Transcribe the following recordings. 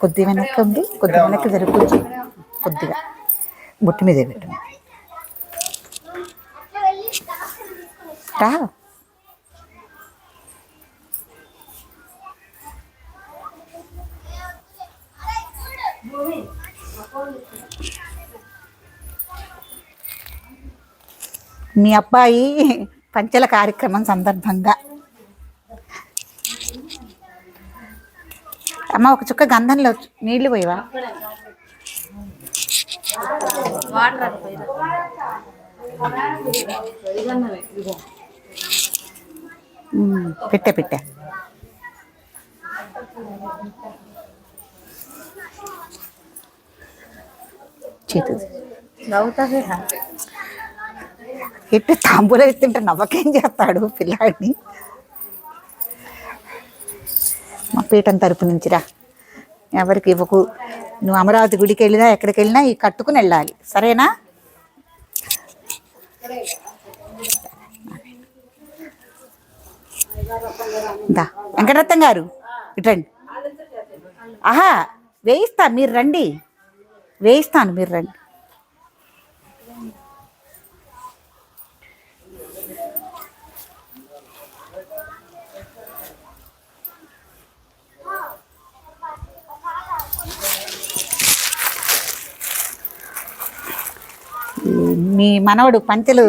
కొద్దిగా వెనక్కి ఉంది కొద్ది వెనక్కి జరుగుతుంది కొద్దిగా. బొట్టు మీదే పెట్టండి రా. మీ అబ్బాయి పంచల కార్యక్రమం సందర్భంగా అమ్మ ఒక చుక్క గంధంలో నీళ్ళు పోయివా? పెట్టే పెట్టే. చేతు ఎట్టు తాంబూలం ఎత్తుంటే నవ్వకేం చేస్తాడు పిల్లాడిని? మా పీఠం తరపు నుంచి రా. ఎవరికి ఇవ్వకు. నువ్వు అమరావతి గుడికి వెళ్ళినా ఎక్కడికి వెళ్ళినా ఈ కట్టుకుని వెళ్ళాలి. సరేనా? దా. వెంకటరత్నం గారు ఇటండి ఆహా వేయిస్తా మీరు రండి. వేయిస్తాను మీరు రండి. మీ మనవడు పంచెలు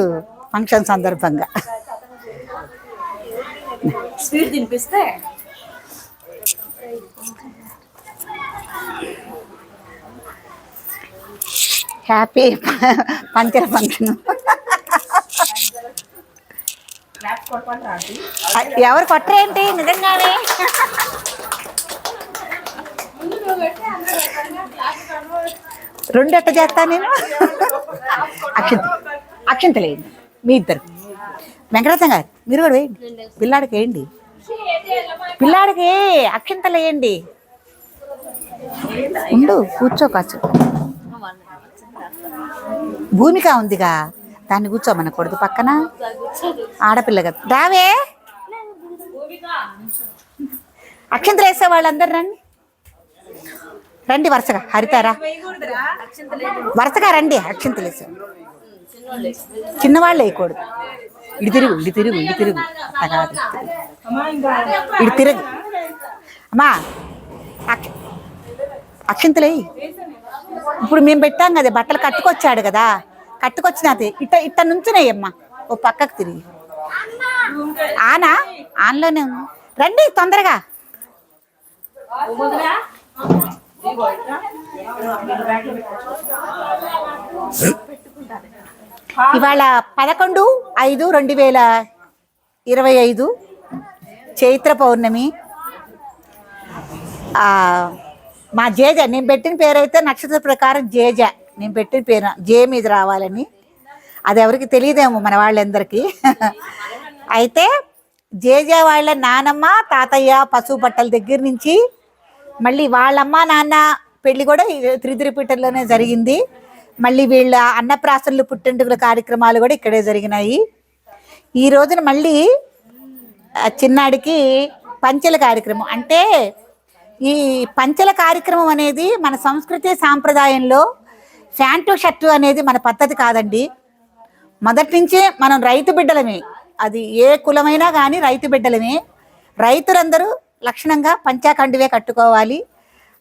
ఫంక్షన్ సందర్భంగా. స్వీట్ తినిపిస్తే? హ్యాపీ పంచెల ఫంక్షన్. ఎవరు కొట్టరేంటి నిజంగానే? రెండు ఎట్ట చేస్తా నేను? అక్షింత అక్షంత లేండి మీ ఇద్దరు. వెంకటరత్నం గారు మీరు కూడా వేయండి. పిల్లాడికి వేయండి. పిల్లాడికి అక్షంతలు వేయండి ఉండు కూర్చో కాచు. భూమిక ఉందిగా దాన్ని కూర్చోమనకూడదు పక్కన. ఆడపిల్ల కదా. రావే అక్షంతలు వేసే వాళ్ళందరూ రండి. రండి వరుసగా హరితారా? వరుసగా రండి అక్షంతలు వేసే. చిన్నవాళ్ళు వేయకూడదు. ఇడి తిరుగు ఇడి తిరుగు ఇడి తిరుగు. అట్లా కాదు ఇడి తిరుగు. అమ్మా అక్షింతలే ఇప్పుడు మేము పెట్టాం కదా బట్టలు కట్టుకొచ్చాడు కదా. కట్టుకొచ్చినది ఇట్ట ఇట్ట నుంచున్నాయమ్మా ఓ పక్కకు తిరిగి. ఆనా? ఆన్లోనే రండి తొందరగా. ఇవాళ పదకొండు ఐదు రెండు వేల ఇరవై ఐదు చైత్ర పౌర్ణమి. మా జేజ నేను పెట్టిన పేరు అయితే నక్షత్ర ప్రకారం జేజ. నేను పెట్టిన పేరు జే మీద రావాలని. అది ఎవరికి తెలియదేమో మన వాళ్ళందరికీ. అయితే జేజ వాళ్ళ నానమ్మ తాతయ్య పశువు బట్టల దగ్గర నుంచి మళ్ళీ వాళ్ళమ్మ నాన్న పెళ్ళి కూడా ఈ త్రిదిరిపీఠంలోనే జరిగింది. మళ్ళీ వీళ్ళ అన్నప్రాసనలు పుట్టింటికల కార్యక్రమాలు కూడా ఇక్కడే జరిగినాయి. ఈ రోజున మళ్ళీ చిన్నాడికి పంచెల కార్యక్రమం. అంటే ఈ పంచెల కార్యక్రమం అనేది మన సంస్కృతి సాంప్రదాయంలో ఫ్యాంటు షర్టు అనేది మన పద్ధతి కాదండి. మొదటి నుంచే మనం రైతు బిడ్డలమే. అది ఏ కులమైనా కానీ రైతు బిడ్డలమే. రైతులందరూ లక్షణంగా పంచాకండివే కట్టుకోవాలి.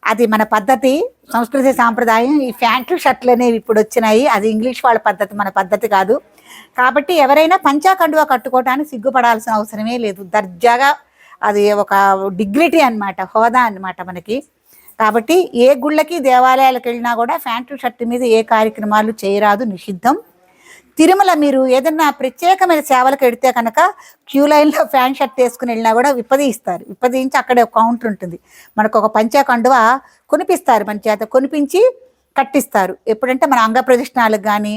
అది మన పద్ధతి సంస్కృతి సాంప్రదాయం. ఈ ఫ్యాంట్లు షర్ట్లు అనేవి ఇప్పుడు వచ్చినాయి. అది ఇంగ్లీష్ వాళ్ళ పద్ధతి మన పద్ధతి కాదు. కాబట్టి ఎవరైనా పంచాకండువ కట్టుకోవటానికి సిగ్గుపడాల్సిన అవసరమే లేదు. దర్జాగా అది ఒక డిగ్నిటీ అన్నమాట హోదా అన్నమాట మనకి. కాబట్టి ఏ గుళ్ళకి దేవాలయాలకు వెళ్ళినా కూడా ఫ్యాంట్లు షర్ట్ మీద ఏ కార్యక్రమాలు చేయరాదు నిషిద్ధం. తిరుమల మీరు ఏదన్నా ప్రత్యేకమైన సేవలకు వెడితే కనుక క్యూ లైన్లో ఫ్యాన్ షర్ట్ వేసుకుని వెళ్ళినా కూడా విప్పదీస్తారు విప్పదీయించి అక్కడే ఒక కౌంటర్ ఉంటుంది. మనకు ఒక పంచా కండువ కొనిపిస్తారు మన చేత. కొనిపించి కట్టిస్తారు. ఎప్పుడంటే మన అంగ ప్రదక్షిణాలకు కానీ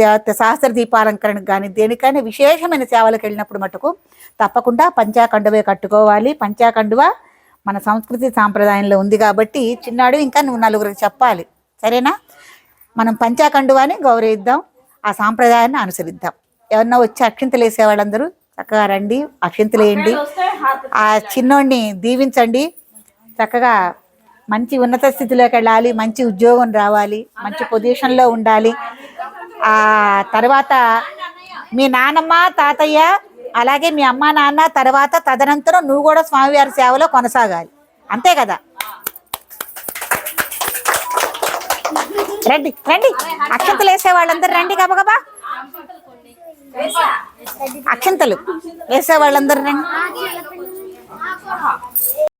దేవత సహస్ర దీపాలంకరణకు కానీ దేనికైనా విశేషమైన సేవలకు వెళ్ళినప్పుడు మటుకు తప్పకుండా పంచాకండువే కట్టుకోవాలి. పంచాకండువ మన సంస్కృతి సాంప్రదాయంలో ఉంది కాబట్టి చిన్నాడు ఇంకా నువ్వు నలుగురికి చెప్పాలి. సరేనా? మనం పంచాకండువాని గౌరవిద్దాం. ఆ సాంప్రదాయాన్ని అనుసరిద్దాం. ఎవరన్నా వచ్చి అక్షింతలు వేసే వాళ్ళందరూ చక్కగా రండి అక్షింతలు వేయండి. ఆ చిన్నోడిని దీవించండి. చక్కగా మంచి ఉన్నత స్థితిలోకి వెళ్ళాలి మంచి ఉద్యోగం రావాలి మంచి పొజిషన్లో ఉండాలి. ఆ తర్వాత మీ నానమ్మ తాతయ్య అలాగే మీ అమ్మ నాన్న తర్వాత తదనంతరం నువ్వు కూడా స్వామివారి సేవలో కొనసాగాలి. అంతే కదా? రండి రండి. అక్షంతలు వేసే వాళ్ళందరూ రండి గబగబా అక్షంతలు వేసే వాళ్ళందరూ రండి.